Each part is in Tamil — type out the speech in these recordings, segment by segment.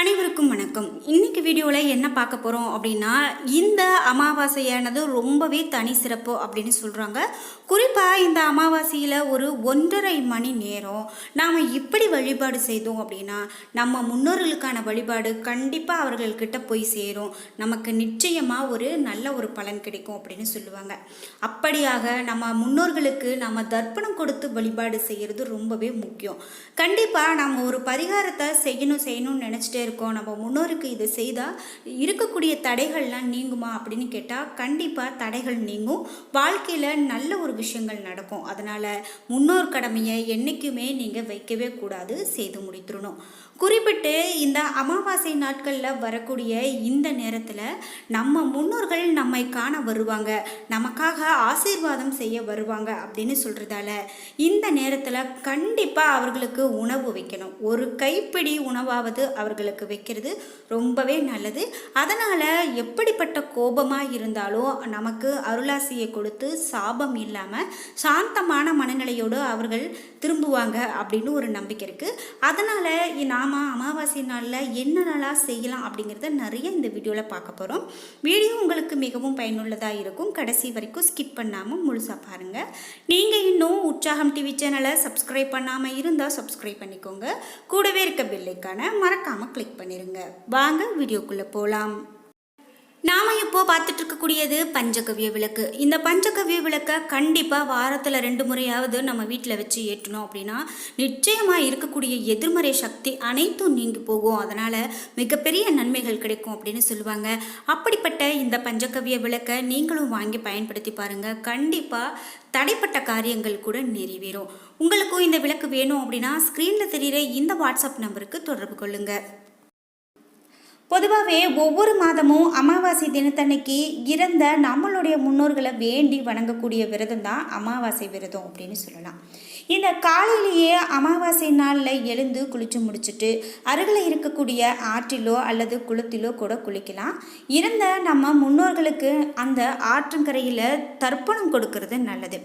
அனைவருக்கும் வணக்கம். இன்னைக்கு வீடியோவில் என்ன பார்க்க போகிறோம் அப்படின்னா இந்த அமாவாசையானது ரொம்பவே தனி சிறப்பு அப்படின்னு சொல்கிறாங்க குறிப்பாக இந்த அமாவாசையில் ஒரு ஒன்றரை மணி நேரம் நாம் இப்படி வழிபாடு செய்தோம் அப்படின்னா நம்ம முன்னோர்களுக்கான வழிபாடு கண்டிப்பாக அவர்கள்கிட்ட போய் சேரும். நமக்கு நிச்சயமாக ஒரு நல்ல ஒரு பலன் கிடைக்கும் அப்படின்னு சொல்லுவாங்க. அப்படியாக நம்ம முன்னோர்களுக்கு நம்ம தர்ப்பணம் கொடுத்து வழிபாடு செய்கிறது ரொம்பவே முக்கியம். கண்டிப்பாக நம்ம ஒரு பரிகாரத்தை செய்யணும் செய்யணும்னு நினச்சிட்டு இருக்கோம் நம்ம முன்னோருக்கு இதை செய்தால் இருக்கக்கூடிய தடைகள்லாம் நீங்குமா அப்படின்னு கேட்டால் கண்டிப்பாக தடைகள் நீங்கும். வாழ்க்கையில் நல்ல ஒரு விஷயங்கள் நடக்கும். அதனால் முன்னோர் கடமையை என்றைக்குமே நீங்கள் வைக்கவே கூடாது. செய்து முடித்துடணும். குறிப்பிட்டு இந்த அமாவாசை நாட்களில் வரக்கூடிய இந்த நேரத்தில் நம்ம முன்னோர்கள் நம்மை காண வருவாங்க. நமக்காக ஆசீர்வாதம் செய்ய வருவாங்க அப்படின்னு சொல்கிறதால இந்த நேரத்தில் கண்டிப்பாக அவர்களுக்கு உணவு வைக்கணும். ஒரு கைப்பிடி உணவாவது அவர்களுக்கு வைக்கிறது ரொம்பவே நல்லது. அதனால் எப்படிப்பட்ட கோபமாக இருந்தாலும் நமக்கு அருளாசியை கொடுத்து சாபம் இல்லாமல் சாந்தமான மனநிலையோடு அவர்கள் திரும்புவாங்க அப்படின்னு ஒரு நம்பிக்கை இருக்குது அதனால் நாம் அமாவாசை நாளில் என்னென்னலாம் செய்யலாம் அப்படிங்கிறத நிறைய இந்த வீடியோவில் பார்க்க போகிறோம் வீடியோ உங்களுக்கு மிகவும் பயனுள்ளதாக இருக்கும். கடைசி வரைக்கும் ஸ்கிப் பண்ணாமல் முழுசாக பாருங்கள் நீங்கள் இன்னும் உற்சாகம் டிவி சேனலை சப்ஸ்கிரைப் பண்ணாமல் இருந்தால் சப்ஸ்கிரைப் பண்ணிக்கோங்க. கூடவே இருக்க பெல்லைக்கான மறக்காமல் கிளிக் பண்ணிடுங்க வாங்க வீடியோக்குள்ளே போகலாம் நாம இப்போ பார்த்துட்டு இருக்கக்கூடியது பஞ்சகவ்ய விளக்கு. இந்த பஞ்சகவ்ய விளக்கை கண்டிப்பாக வாரத்தில் ரெண்டு முறையாவது நம்ம வீட்டில் வச்சு ஏற்றணும் அப்படின்னா நிச்சயமாக இருக்கக்கூடிய எதிர்மறை சக்தி அனைத்தும் நீங்கி போகும். அதனால் மிகப்பெரிய நன்மைகள் கிடைக்கும் அப்படின்னு சொல்லுவாங்க. அப்படிப்பட்ட இந்த பஞ்சகவ்ய விளக்கை நீங்களும் வாங்கி பயன்படுத்தி பாருங்கள் கண்டிப்பாக தடைப்பட்ட காரியங்கள் கூட நிறைவேறும். உங்களுக்கும் இந்த விளக்கு வேணும் அப்படின்னா ஸ்க்ரீனில் தெரிகிற இந்த வாட்ஸ்அப் நம்பருக்கு தொடர்பு கொள்ளுங்கள் பொதுவாகவே ஒவ்வொரு மாதமும் அமாவாசை தினத்தன்னைக்கு இறந்த நம்மளுடைய முன்னோர்களை வேண்டி வணங்கக்கூடிய விரதம் தான் அமாவாசை விரதம் அப்படின்னு சொல்லலாம். இந்த காலையிலேயே அமாவாசை நாளில் எழுந்து குளித்து முடிச்சுட்டு அருகில் இருக்கக்கூடிய ஆற்றிலோ அல்லது குளத்திலோ கூட குளிக்கலாம். இருந்த நம்ம முன்னோர்களுக்கு அந்த ஆற்றங்கரையில் தர்ப்பணம் கொடுக்கறது நல்லது.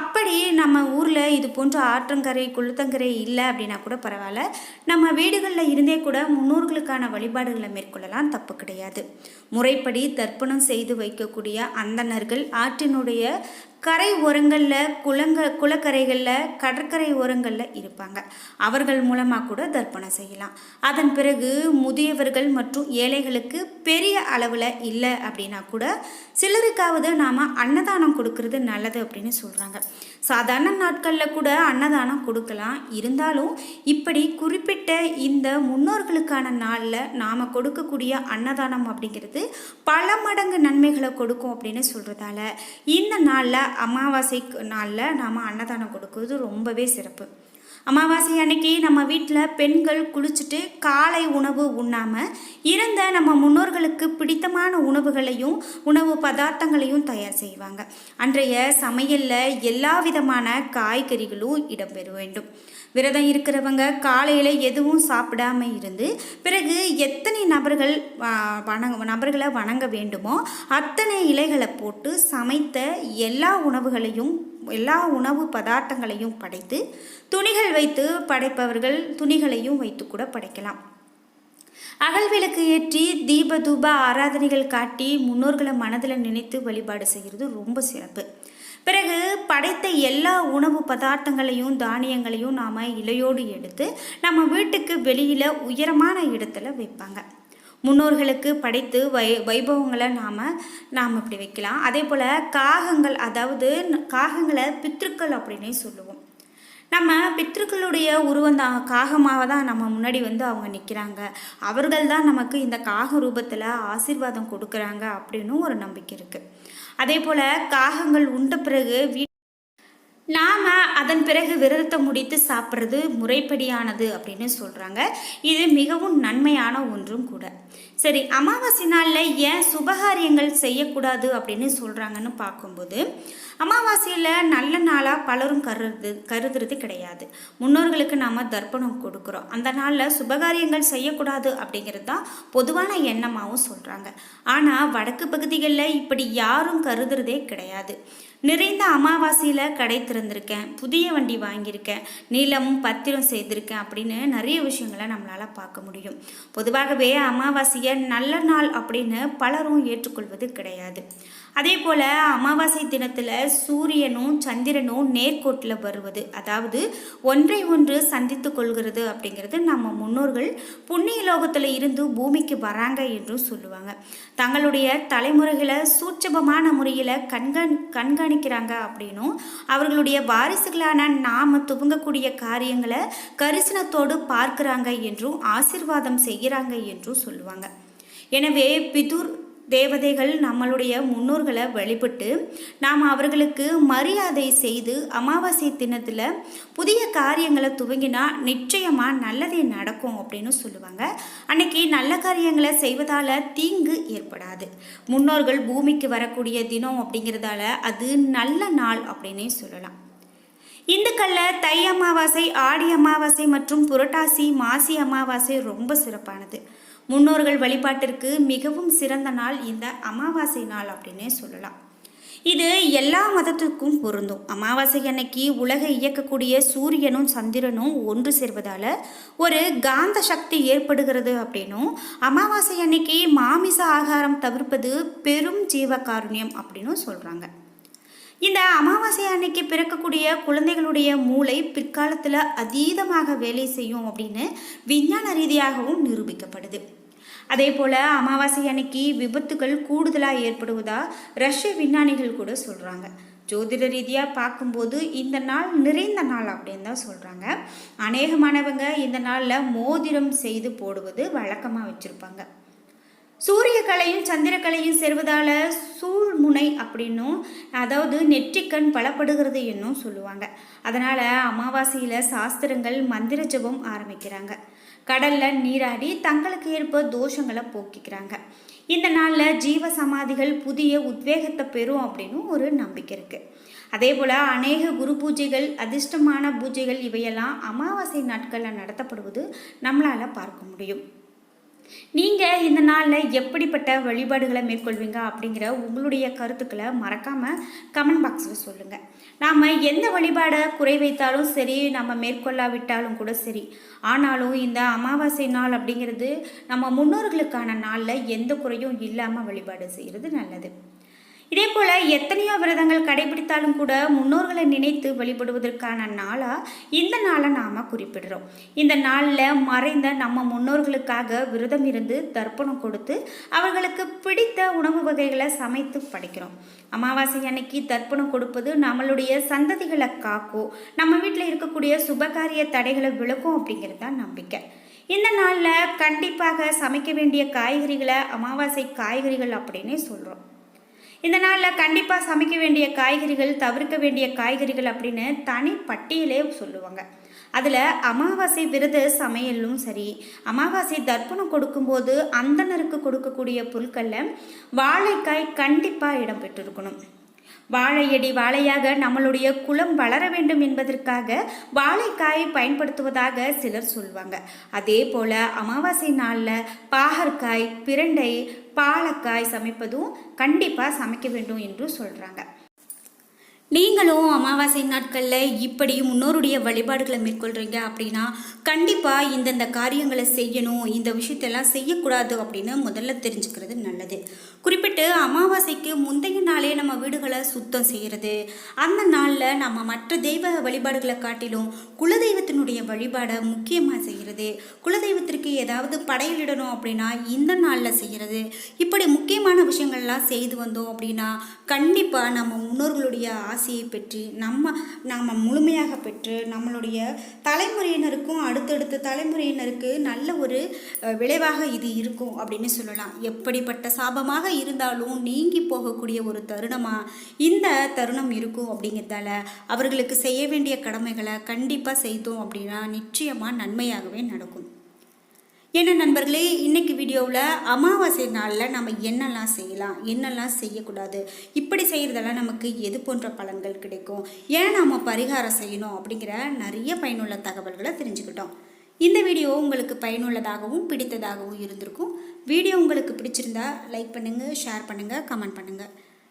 அப்படி நம்ம ஊரில் இது போன்ற ஆற்றங்கரை குளத்தங்கரை இல்லை அப்படின்னா கூட பரவாயில்ல. நம்ம வீடுகளில் இருந்தே கூட முன்னோர்களுக்கான வழிபாடுகளை மேற்கொள்ளலாம் தப்பு கிடையாது. முறைப்படி தர்ப்பணம் செய்து வைக்கக்கூடிய அந்தணர்கள் ஆற்றினுடைய கரை ஓரங்களில் குளங்க குளக்கரைகளில் கடற்கரை ஓரங்களில் இருப்பாங்க. அவர்கள் மூலமாக கூட தர்ப்பணம் செய்யலாம். அதன் பிறகு முதியவர்கள் மற்றும் ஏழைகளுக்கு பெரிய அளவில் இல்லை அப்படின்னா கூட சிலருக்காவது நாம் அன்னதானம் கொடுக்கறது நல்லது அப்படின்னு சொல்கிறாங்க சாதாரண நாட்களில் கூட அன்னதானம் கொடுக்கலாம். இருந்தாலும் இப்படி குறிப்பிட்ட இந்த முன்னோர்களுக்கான நாளில் நாம் கொடுக்கக்கூடிய அன்னதானம் அப்படிங்கிறது பல மடங்கு நன்மைகளை கொடுக்கும் அப்படின்னு சொல்கிறதால இந்த நாளில் அமாவாசை நாளில் நாம் அன்னதானம் கொடுக்கறது ரொம்பவே சிறப்பு. அமாவாசை அன்னைக்கு நம்ம வீட்டில் பெண்கள் குளிச்சுட்டு காலை உணவு உண்ணாமல் இறந்த நம்ம முன்னோர்களுக்கு பிடித்தமான உணவுகளையும் உணவு பதார்த்தங்களையும் தயார் செய்வாங்க. அன்றைய சமையலில் எல்லா விதமான காய்கறிகளும் இடம்பெற வேண்டும். விரதம் இருக்கிறவங்க காலையில் எதுவும் சாப்பிடாம இருந்து பிறகு எத்தனை நபர்கள் வணங்க நபர்களை வணங்க வேண்டுமோ அத்தனை இலைகளை போட்டு சமைத்த எல்லா உணவுகளையும் எல்லா உணவு பதார்த்தங்களையும் படைத்து துணிகள் வைத்து படைப்பவர்கள் துணிகளையும் வைத்து கூட படைக்கலாம். அகல் விளக்கு ஏற்றி தீப தூப ஆராதனைகள் காட்டி முன்னோர்களை மனதில் நினைத்து வழிபாடு செய்கிறது ரொம்ப சிறப்பு. பிறகு படைத்த எல்லா உணவு பதார்த்தங்களையும் தானியங்களையும் நாம் இலையோடு எடுத்து நம்ம வீட்டுக்கு வெளியில் உயரமான இடத்துல வைப்பாங்க. முன்னோர்களுக்கு படைத்து வை வைபவங்களை நாம் நாம் இப்படி வைக்கலாம். அதே போல் காகங்கள் அதாவது காகங்களை பித்ருக்கள் அப்படின்னே சொல்லுவோம். நம்ம பித்ருக்களுடைய உருவம் தான் காகமாக தான் நம்ம முன்னாடி வந்து அவங்க நிற்கிறாங்க அவர்கள் தான் நமக்கு இந்த காக ரூபத்தில் ஆசீர்வாதம் கொடுக்குறாங்க அப்படின்னு ஒரு நம்பிக்கை இருக்குது அதே போல் காகங்கள் உண்ட பிறகு வீ நாம் அதன் பிறகு விரதத்தை முடித்து சாப்பிட்றது முறைப்படியானது அப்படின்னு சொல்கிறாங்க இது மிகவும் நன்மையான ஒன்றும் கூட. சரி அமாவாசை நாளில் ஏன் சுபகாரியங்கள் செய்யக்கூடாது அப்படின்னு சொல்கிறாங்கன்னு பார்க்கும்போது அமாவாசையில் நல்ல நாளாக பலரும் கருது கருதுறது கிடையாது. முன்னோர்களுக்கு நாம் தர்ப்பணம் கொடுக்குறோம். அந்த நாளில் சுபகாரியங்கள் செய்யக்கூடாது அப்படிங்கிறது தான் பொதுவான எண்ணமாகவும் சொல்கிறாங்க ஆனால் வடக்கு பகுதிகளில் இப்படி யாரும் கருதுறதே கிடையாது. நிறைந்த அமாவாசையில் கடை திறந்திருக்கேன். புதிய வண்டி வாங்கியிருக்கேன். நீளமும் பத்திரம் செய்திருக்கேன் அப்படின்னு நிறைய விஷயங்களை நம்மளால் பார்க்க முடியும். பொதுவாகவே அமாவாசையை நல்ல நாள் அப்படின்னு பலரும் ஏற்றுக்கொள்வது கிடையாது. அதே போல் அமாவாசை தினத்தில் சூரியனும் சந்திரனும் நேர்கோட்டில் வருவது அதாவது ஒன்றை ஒன்று சந்தித்து கொள்கிறது அப்படிங்கிறது நம்ம முன்னோர்கள் புண்ணிய லோகத்தில் இருந்து பூமிக்கு வராங்க என்றும் சொல்லுவாங்க. தங்களுடைய தலைமுறைகளை சூட்சபமான முறையில் கண்கண் கண்கண் கண்காணிக்கிறாங்க அப்படின்னும் அவர்களுடைய வாரிசுகளான நாம துவங்கக்கூடிய காரியங்களை கரிசனத்தோடு பார்க்குறாங்க என்றும் ஆசிர்வாதம் செய்கிறாங்க என்றும் சொல்லுவாங்க. எனவே பிதுர் தேவதைகள் நம்மளுடைய முன்னோர்களை வழிபட்டு நாம் அவர்களுக்கு மரியாதை செய்து அமாவாசை தினத்தில் புதிய காரியங்களை துவங்கினா நிச்சயமாக நல்லதே நடக்கும் அப்படின்னு சொல்லுவாங்க. அன்னைக்கு நல்ல காரியங்களை செய்வதால் தீங்கு ஏற்படாது. முன்னோர்கள் பூமிக்கு வரக்கூடிய தினம் அப்படிங்கிறதால அது நல்ல நாள் அப்படின்னே சொல்லலாம். இந்துக்களில் தை அமாவாசை ஆடி அமாவாசை மற்றும் புரட்டாசி மாசி அமாவாசை ரொம்ப சிறப்பானது. முன்னோர்கள் வழிபாட்டிற்கு மிகவும் சிறந்த நாள் இந்த அமாவாசை நாள் அப்படின்னே சொல்லலாம். இது எல்லா மதத்துக்கும் பொருந்தும். அமாவாசை அன்னைக்கு உலகை இயக்கக்கூடிய சூரியனும் சந்திரனும் ஒன்று சேர்வதால் ஒரு காந்த சக்தி ஏற்படுகிறது அப்படின்னும் அமாவாசை அன்னைக்கு மாமிச ஆகாரம் தவிர்ப்பது பெரும் ஜீவகாருண்யம் அப்படின்னும் சொல்கிறாங்க இந்த அமாவாசை அன்னைக்கு பிறக்கக்கூடிய குழந்தைகளுடைய மூளை பிற்காலத்தில் அதீதமாக வேலை செய்யும் அப்படின்னு விஞ்ஞான ரீதியாகவும் நிரூபிக்கப்படுது. அதே போல் அமாவாசை அன்னைக்கு விபத்துகள் கூடுதலாக ஏற்படுவதா ரஷ்ய விஞ்ஞானிகள் கூட சொல்கிறாங்க ஜோதிட ரீதியாக பார்க்கும்போது இந்த நாள் நிறைந்த நாள் அப்படின்னு தான் சொல்கிறாங்க அநேகமானவங்க இந்த நாளில் மோதிரம் செய்து போடுவது வழக்கமாக வச்சுருப்பாங்க. சூரியக்கலையும் சந்திரக்கலையும் சேர்வதால் சூழ்முனை அப்படின்னும் அதாவது நெற்றிக்கண் பலப்படுகிறது என்னும் சொல்லுவாங்க. அதனால் அமாவாசையில் சாஸ்திரங்கள் மந்திர ஜபம் ஆரம்பிக்கிறாங்க. கடலில் நீராடி தங்களுக்கு ஏற்ப தோஷங்களை போக்கிக்கிறாங்க. இந்த நாளில் ஜீவ சமாதிகள் புதிய உத்வேகத்தை பெறும் அப்படின்னு ஒரு நம்பிக்கை இருக்குது அதே போல் அநேக குரு பூஜைகள் அதிர்ஷ்டமான பூஜைகள் இவையெல்லாம் அமாவாசை நாட்களில் நடத்தப்படுவது நம்மளால் பார்க்க முடியும். நீங்கள் இந்த நாளில் எப்படிப்பட்ட வழிபாடுகளை மேற்கொள்வீங்க அப்படிங்கிற உங்களுடைய கருத்துக்களை மறக்காமல் கமெண்ட் பாக்ஸில் சொல்லுங்கள் நாம் எந்த வழிபாடை குறை வைத்தாலும் சரி நம்ம மேற்கொள்ளாவிட்டாலும் கூட சரி ஆனாலும் இந்த அமாவாசை நாள் அப்படிங்கிறது நம்ம முன்னோர்களுக்கான நாளில் எந்த குறையும் இல்லாமல் வழிபாடு செய்கிறது நல்லது. இதே போல் எத்தனையோ விரதங்கள் கடைபிடித்தாலும் கூட முன்னோர்களை நினைத்து வழிபடுவதற்கான நாளாக இந்த நாளை நாம் குறிப்பிடுறோம். இந்த நாளில் மறைந்த நம்ம முன்னோர்களுக்காக விரதம் இருந்து தர்ப்பணம் கொடுத்து அவர்களுக்கு பிடித்த உணவு வகைகளை சமைத்து படைக்கிறோம். அமாவாசை அன்னைக்கு தர்ப்பணம் கொடுப்பது நம்மளுடைய சந்ததிகளை காக்கும் நம்ம வீட்டில் இருக்கக்கூடிய சுபகாரிய தடைகளை விளக்கும் அப்படிங்கிறது தான் நம்பிக்கை. இந்த நாளில் கண்டிப்பாக சமைக்க வேண்டிய காய்கறிகளை அமாவாசை காய்கறிகள் அப்படின்னே சொல்கிறோம் இந்த நாளில் கண்டிப்பாக சமைக்க வேண்டிய காய்கறிகள் தவிர்க்க வேண்டிய காய்கறிகள் அப்படின்னு தனி பட்டியலே சொல்லுவாங்க. அதில் அமாவாசை விரத சமையலும் சரி அமாவாசை தர்ப்பணம் கொடுக்கும்போது அந்தனருக்கு கொடுக்கக்கூடிய பொருட்களில் வாழைக்காய் கண்டிப்பாக இடம் பெற்றிருக்கணும். வாழையடி வாழையாக நம்மளுடைய குலம் வளர வேண்டும் என்பதற்காக வாழைக்காய் பயன்படுத்துவதாக சிலர் சொல்லுவாங்க அதே போல் அமாவாசை நாளில் பாகற்காய் பிரண்டை பாலக்காய் சமைப்பதும் கண்டிப்பாக சமைக்க வேண்டும் என்று சொல்கிறாங்க நீங்களும் அமாவாசை நாட்களில் இப்படி முன்னோருடைய வழிபாடுகளை மேற்கொள்கிறீங்க அப்படின்னா கண்டிப்பாக இந்தந்த காரியங்களை செய்யணும் இந்த விஷயத்தெல்லாம் செய்யக்கூடாது அப்படின்னு முதல்ல தெரிஞ்சுக்கிறது நல்லது. குறிப்பிட்டு அமாவாசைக்கு முந்தைய நாளே நம்ம வீடுகளை சுத்தம் செய்கிறது அந்த நாளில் நம்ம மற்ற தெய்வ வழிபாடுகளை காட்டிலும் குலதெய்வத்தினுடைய வழிபாடை முக்கியமாக செய்கிறது குலதெய்வத்திற்கு ஏதாவது படையலிடணும் அப்படின்னா இந்த நாளில் செய்கிறது இப்படி முக்கியமான விஷயங்கள்லாம் செய்து வந்தோம் அப்படின்னா கண்டிப்பாக நம்ம முன்னோர்களுடைய ஆசையை பெற்று நம்ம நாம் முழுமையாக பெற்று நம்மளுடைய தலைமுறையினருக்கும் அடுத்தடுத்த தலைமுறையினருக்கு நல்ல ஒரு விளைவாக இது இருக்கும் அப்படின்னு சொல்லலாம். எப்படிப்பட்ட சாபமாக இருந்தாலும் நீங்கி போகக்கூடிய ஒரு தருணமாக இந்த தருணம் இருக்கும் அப்படிங்கிறதால அவர்களுக்கு செய்ய வேண்டிய கடமைகளை கண்டிப்பாக செய்தோம் அப்படின்னா நிச்சயமாக நன்மையாகவே நடக்கும். என்ன நண்பர்களே இன்னைக்கு வீடியோவில் அமாவாசை நாளில் நம்ம என்னெல்லாம் செய்யலாம் என்னெல்லாம் செய்யக்கூடாது இப்படி செய்கிறதெல்லாம் நமக்கு எது போன்ற பலன்கள் கிடைக்கும் ஏன் நாம் பரிகாரம் செய்யணும் அப்படிங்கிற நிறைய பயனுள்ள தகவல்களை தெரிஞ்சுக்கிட்டோம். இந்த வீடியோ உங்களுக்கு பயனுள்ளதாகவும் பிடித்ததாகவும் இருந்திருக்கும். வீடியோ உங்களுக்கு பிடிச்சிருந்தா லைக் பண்ணுங்கள் ஷேர் பண்ணுங்கள் கமெண்ட் பண்ணுங்கள்